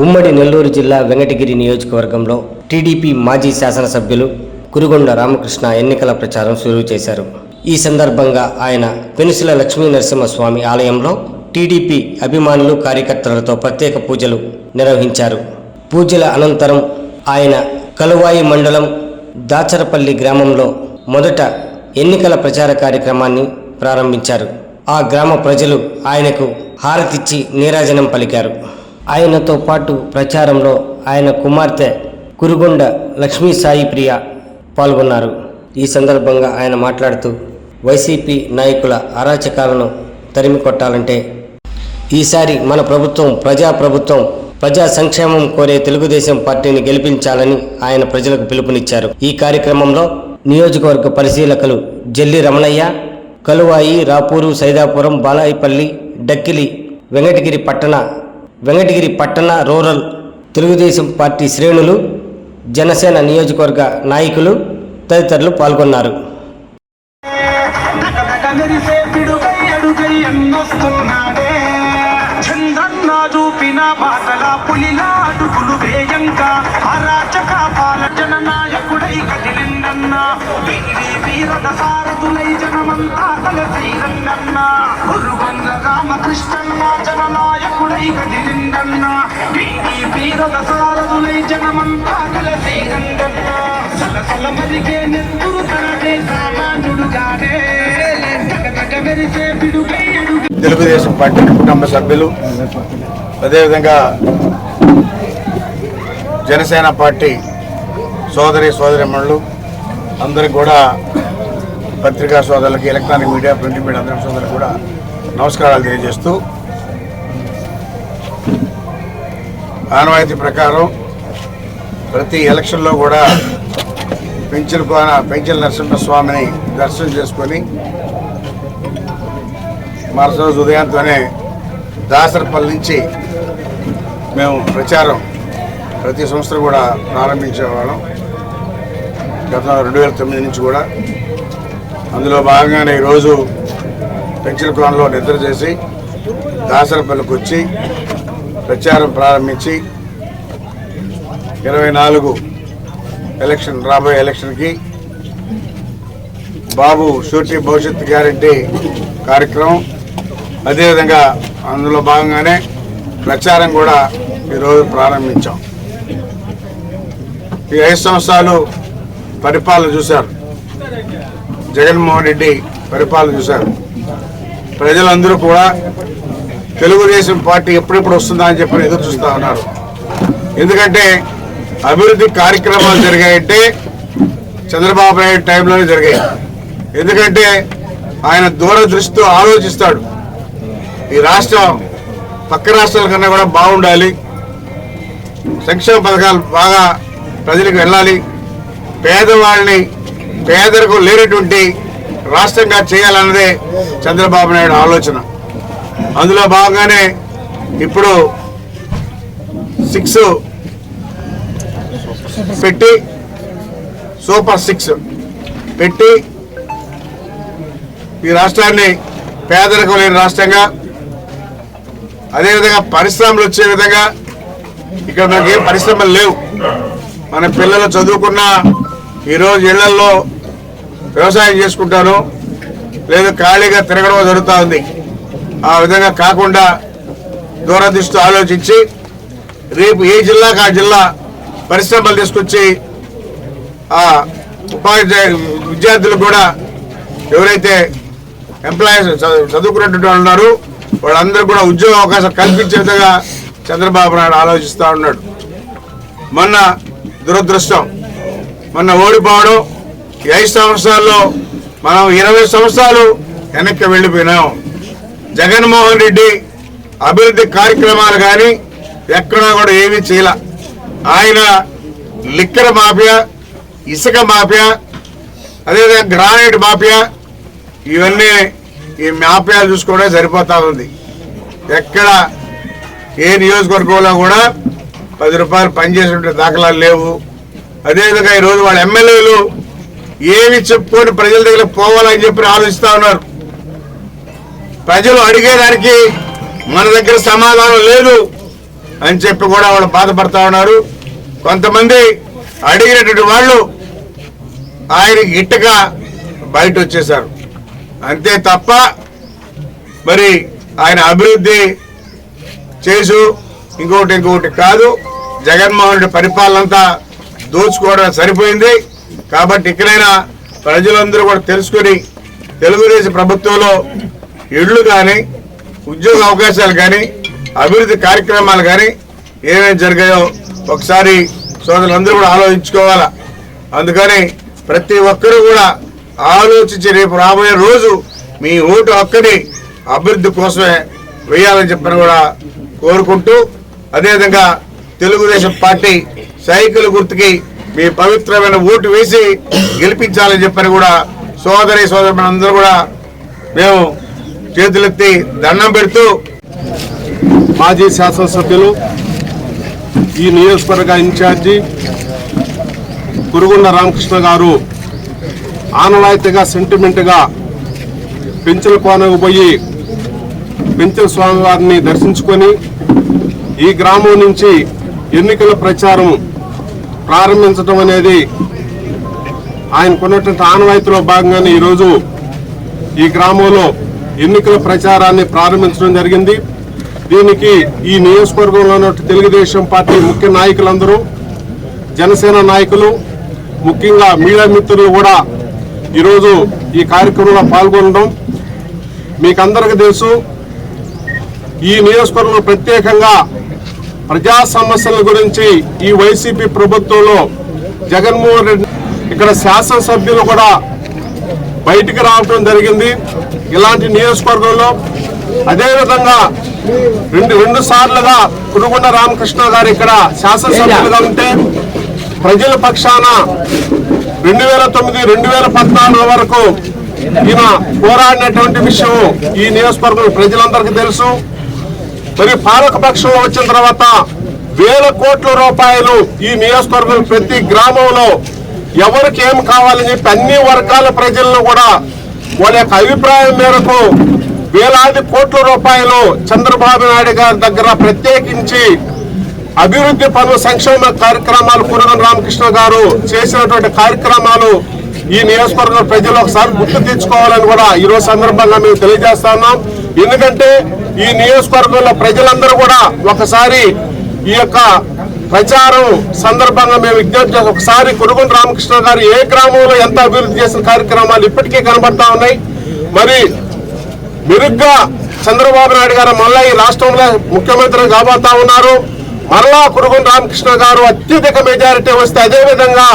ఉమ్మడి నెల్లూరు జిల్లా వెంకటగిరి నియోజకవర్గంలో టీడీపీ మాజీ శాసనసభ్యులు కురుగొండ రామకృష్ణ ఎన్నికల ప్రచారం షురూ చేశారు. ఈ సందర్భంగా ఆయన పెనుసుల లక్ష్మీ నరసింహస్వామి ఆలయంలో టీడీపీ అభిమానులు కార్యకర్తలతో ప్రత్యేక పూజలు నిర్వహించారు. పూజల అనంతరం ఆయన కలువాయి మండలం దాచరపల్లి గ్రామంలో మొదట ఎన్నికల ప్రచార కార్యక్రమాన్ని ప్రారంభించారు. ఆ గ్రామ ప్రజలు ఆయనకు హారతిచ్చి నీరాజనం పలికారు. ఆయనతో పాటు ప్రచారంలో ఆయన కుమార్తె కురుగొండ లక్ష్మీ సాయి ప్రియ పాల్గొన్నారు. ఈ సందర్భంగా ఆయన మాట్లాడుతూ వైసీపీ నాయకుల అరాచకాలను తరిమి కొట్టాలంటే ఈసారి మన ప్రభుత్వం ప్రజా ప్రభుత్వం ప్రజా సంక్షేమం కోరే తెలుగుదేశం పార్టీని గెలిపించాలని ఆయన ప్రజలకు పిలుపునిచ్చారు. ఈ కార్యక్రమంలో నియోజకవర్గ పరిశీలకులు జల్లి రమణయ్య కలువాయి రాపూరు సైదాపురం బాలాయిపల్లి డక్కిలి వెంకటగిరి పట్టణ వెంకటగిరి పట్టణ రూరల్ తెలుగుదేశం పార్టీ శ్రేణులు జనసేన నియోజకవర్గ నాయకులు తదితరులు పాల్గొన్నారు. చూపిన బాటల పులిలా అడుగులు అరాచక కదిలిందన్న. వీరి వీరద సారథులై జనమంతా రామకృష్ణన్న జనమంతా సలసల మరిగే నెత్తురు సామాన్యుడుగానే తెలుగుదేశం పార్టీ కుటుంబ సభ్యులు అదేవిధంగా జనసేన పార్టీ సోదరి సోదరిమణులు అందరికి కూడా పత్రికా సోదరులకి ఎలక్ట్రానిక్ మీడియా ప్రింట్ మీడియా అందరి సోదరులకు కూడా నమస్కారాలు తెలియజేస్తూ ఆనవాయితీ ప్రకారం ప్రతి ఎలక్షన్లో కూడా పెంచిన కోన నరసింహస్వామిని దర్శనం చేసుకొని మరుసరోజు ఉదయంతోనే దాసరపల్లి నుంచి మేము ప్రచారం ప్రతి సంవత్సరం కూడా ప్రారంభించేవాళ్ళం. గత రెండు వేల తొమ్మిది నుంచి కూడా. అందులో భాగంగానే ఈరోజు పెంచలకోనలో నిద్ర చేసి దాసరపల్లికి వచ్చి ప్రచారం ప్రారంభించి ఇరవై నాలుగు ఎలక్షన్ రాబోయే ఎలక్షన్కి బాబు షూరిటీ భవిష్యత్ గ్యారంటీ కార్యక్రమం. అదేవిధంగా అందులో భాగంగానే ప్రచారం కూడా ఈరోజు ప్రారంభించాం. ఈ ఐదు సంవత్సరాలు పరిపాలన చూశారు. జగన్మోహన్ రెడ్డి పరిపాలన చూశారు. ప్రజలందరూ కూడా తెలుగుదేశం పార్టీ ఎప్పుడెప్పుడు వస్తుందా అని చెప్పి ఎదురు చూస్తూ ఉన్నారు. ఎందుకంటే అభివృద్ధి కార్యక్రమాలు జరిగాయంటే చంద్రబాబు నాయుడు టైంలోనే జరిగాయి. ఎందుకంటే ఆయన దూరదృష్టితో ఆలోచిస్తాడు. ఈ రాష్ట్రం పక్క రాష్ట్రాల కన్నా కూడా బాగుండాలి. సంక్షేమ పథకాలు బాగా ప్రజలకు వెళ్ళాలి. పేదవాళ్ళని పేదరికం లేనటువంటి రాష్ట్రంగా చేయాలన్నదే చంద్రబాబు నాయుడు ఆలోచన. అందులో భాగంగానే ఇప్పుడు సిక్స్ పెట్టి సూపర్ సిక్స్ పెట్టి ఈ రాష్ట్రాన్ని పేదరికం లేని రాష్ట్రంగా అదేవిధంగా పరిశ్రమలు వచ్చే విధంగా ఇక్కడ మనకి ఏం పరిశ్రమలు లేవు. మన పిల్లలు చదువుకున్న ఈరోజు ఇళ్ళలో వ్యవసాయం చేసుకుంటాను లేదు ఖాళీగా తిరగడం జరుగుతూ ఉంది. ఆ విధంగా కాకుండా దూరదృష్టి ఆలోచించి రేపు ఏ జిల్లాకు ఆ జిల్లా పరిశ్రమలు తీసుకొచ్చి ఆ ఉపాధ్యాయ విద్యార్థులు కూడా ఎవరైతే ఎంప్లాయీస్ చదువుకున్నటువంటి వాళ్ళు ఉన్నారు వాళ్ళందరూ కూడా ఉద్యోగ అవకాశం కల్పించే విధంగా చంద్రబాబు నాయుడు ఆలోచిస్తూ ఉన్నాడు. మొన్న దురదృష్టం మొన్న ఓడిపోవడం ఈ ఐదు సంవత్సరాల్లో మనం ఇరవై సంవత్సరాలు వెనక్కి వెళ్ళిపోయినాం. జగన్మోహన్ రెడ్డి అభివృద్ధి కార్యక్రమాలు కానీ ఎక్కడా కూడా ఏమీ చేయాల. ఆయన లిక్కర్ మాఫియా ఇసుక మాఫియా అదేవిధంగా గ్రానైట్ మాఫియా ఇవన్నీ ఈ మాఫియాలు చూసుకోవడం సరిపోతా ఉంది. ఎక్కడ ఏ నియోజకవర్గంలో కూడా పది రూపాయలు పనిచేసినటువంటి దాఖలాలు లేవు. అదేవిధంగా ఈరోజు వాళ్ళ ఎమ్మెల్యేలు ఏమి చెప్పుకొని ప్రజల దగ్గర పోవాలని చెప్పి ఆలోచిస్తూ ఉన్నారు. ప్రజలు అడిగేదానికి మన దగ్గర సమాధానం లేదు అని చెప్పి కూడా వాళ్ళు బాధపడతా ఉన్నారు. కొంతమంది అడిగినటువంటి వాళ్ళు ఆయనకి గిట్టగా బయట వచ్చేశారు. అంతే తప్ప మరి ఆయన అభివృద్ధి చేసు ఇంకొకటి ఇంకొకటి కాదు. జగన్మోహన్ రెడ్డి పరిపాలనంతా దోచుకోవడం సరిపోయింది. కాబట్టి ఇక్కడైనా ప్రజలందరూ కూడా తెలుసుకొని తెలుగుదేశం ప్రభుత్వంలో ఇళ్ళు కానీ ఉద్యోగ అవకాశాలు కానీ అభివృద్ధి కార్యక్రమాలు కానీ ఏమేమి జరిగాయో ఒకసారి సోదరులందరూ కూడా ఆలోచించుకోవాలా? అందుకని ప్రతి ఒక్కరూ కూడా ఆలోచించి రేపు రాబోయే రోజు మీ ఓటు హక్కుని అభివృద్ధి కోసమే వేయాలని చెప్పని కూడా కోరుకుంటూ అదేవిధంగా తెలుగుదేశం పార్టీ సైకిల్ గుర్తుకి మీ పవిత్రమైన ఓటు వేసి గెలిపించాలని చెప్పని కూడా సోదరి సోదరు అందరూ కూడా మేము చేతులెత్తి దండం పెడుతూ మాజీ శాసనసభ్యులు ఈ నియోజకవర్గ ఇన్ఛార్జి కురుగుండ రామకృష్ణ గారు ఆనవాయితీగా సెంటిమెంట్గా పెంచుల కోనకు పోయి పెంచుల స్వామివారిని దర్శించుకొని ఈ గ్రామం నుంచి ఎన్నికల ప్రచారం ప్రారంభించడం అనేది ఆయనకున్నటువంటి ఆనవాయితీలో భాగంగానే ఈరోజు ఈ గ్రామంలో ఎన్నికల ప్రచారాన్ని ప్రారంభించడం జరిగింది. దీనికి ఈ నియోజకవర్గంలో ఉన్న తెలుగుదేశం పార్టీ ముఖ్య నాయకులందరూ జనసేన నాయకులు ముఖ్యంగా మీడియా మిత్రులు కూడా ఈరోజు ఈ కార్యక్రమంలో పాల్గొనడం మీకు అందరికీ తెలుసు. ఈ నియోజకవర్గంలో ప్రత్యేకంగా ప్రజా సమస్యల గురించి ఈ వైసీపీ ప్రభుత్వంలో జగన్మోహన్ రెడ్డి ఇక్కడ శాసనసభ్యులు కూడా బయటికి రావడం జరిగింది. ఇలాంటి నియోజకవర్గంలో అదేవిధంగా రెండు రెండు సార్లుగా కురుగుండ రామకృష్ణ గారు ఇక్కడ శాసనసభ్యులుగా ఉంటే ప్రజల పక్షాన రెండు వేల తొమ్మిది రెండు వేల పద్నాలుగు వరకు ఈయన పోరాడినటువంటి విషయం ఈ నియోజకవర్గం ప్రజలందరికీ తెలుసు. మరి పాలక పక్షంలో వచ్చిన తర్వాత వేల కోట్ల రూపాయలు ఈ నియోజకవర్గం ప్రతి గ్రామంలో ఎవరికి ఏం కావాలని చెప్పి అన్ని వర్గాల ప్రజలను కూడా వాళ్ళ యొక్క అభిప్రాయం మేరకు వేలాది కోట్ల రూపాయలు చంద్రబాబు నాయుడు గారి దగ్గర ప్రత్యేకించి అభివృద్ధి పనులు సంక్షేమ కార్యక్రమాలు కురగం రామకృష్ణ గారు చేసినటువంటి కార్యక్రమాలు ఈ నియోజకవర్గ ప్రజలు ఒకసారి గుర్తు తెచ్చుకోవాలని కూడా ఈ రోజు సందర్భంగా మేము తెలియజేస్తున్నాం ఎందుకంటే ఈ నియోజకవర్గంలో ప్రజలందరూ కూడా ఒకసారి ఈ యొక్క ప్రచారం సందర్భంగా మేము విజ్ఞప్తి చేస్తాం. ఒకసారి కొడుకుని రామకృష్ణ గారు ఏ గ్రామంలో ఎంత అభివృద్ధి చేసిన కార్యక్రమాలు ఇప్పటికే కనబడతా ఉన్నాయి. మరి మెరుగ్గా చంద్రబాబు నాయుడు గారు మళ్ళా ఈ రాష్ట్రంలో ముఖ్యమంత్రి కాబోతా ఉన్నారు. మరలా కురుగుని రామకృష్ణ గారు అత్యధిక మెజారిటీ వస్తే అదే విధంగా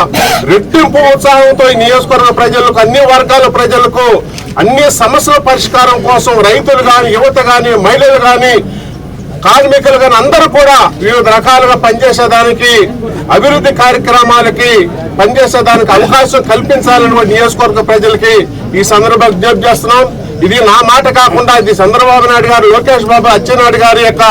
రెట్టింపు ఉత్సాహంతో ఈ నియోజకవర్గ ప్రజలకు అన్ని వర్గాల ప్రజలకు అన్ని సమస్యల పరిష్కారం కోసం రైతులు కానీ యువత కానీ మహిళలు కానీ కార్మికులు కానీ అందరూ కూడా వివిధ రకాలుగా పనిచేసేదానికి అభివృద్ధి కార్యక్రమాలకి పనిచేసేదానికి అవకాశం కల్పించాలని నియోజకవర్గ ప్రజలకి ఈ సందర్భంగా విజ్ఞప్తి చేస్తున్నాం. ఇది నా మాట కాకుండా ఇది చంద్రబాబు నాయుడు గారు లోకేష్ బాబు అచ్చెన్నాయుడు గారి యొక్క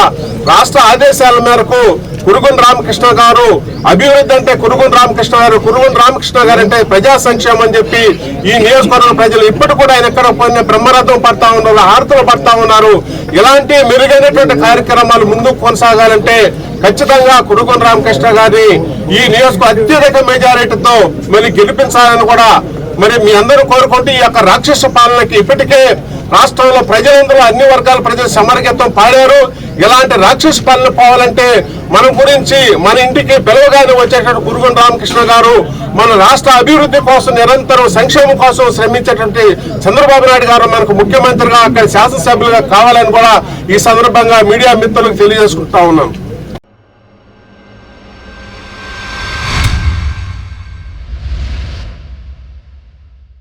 రాష్ట్ర ఆదేశాల మేరకు కురుగున్ రామకృష్ణ గారు అభివృద్ధి అంటే కురుగున్ రామకృష్ణ గారు కురుగున్ రామకృష్ణ గారు అంటే ప్రజా సంక్షేమం అని చెప్పి ఈ నియోజకవర్గ ప్రజలు ఇప్పటి కూడా ఆయన ఎక్కడ పోయిన బ్రహ్మరథం పడతా ఉన్నారు హారతులు పడతా ఉన్నారు. ఇలాంటి మెరుగైనటువంటి కార్యక్రమాలు ముందుకు కొనసాగాలంటే ఖచ్చితంగా కురుగున్ రామకృష్ణ గారిని ఈ నియోజకవర్గ అత్యధిక మెజారిటీతో మరి గెలిపించాలని కూడా మరి మీ అందరూ కోరుకుంటూ ఈ యొక్క రాక్షస పాలనకి ఇప్పటికే రాష్ట్రంలో ప్రజలందరూ అన్ని వర్గాల ప్రజలు సమరగీతం పాడారు. ఇలాంటి రాక్షస పాలన పోవాలంటే మన గురించి మన ఇంటికి పిలవగానే వచ్చేటట్టు గురుగుండ రామకృష్ణ గారు మన రాష్ట్ర అభివృద్ధి కోసం నిరంతరం సంక్షేమం కోసం శ్రమించేటువంటి చంద్రబాబు నాయుడు గారు మనకు ముఖ్యమంత్రిగా అక్కడ శాసనసభ్యులుగా కావాలని కూడా ఈ సందర్భంగా మీడియా మిత్రులకు తెలియజేసుకుంటా ఉన్నాను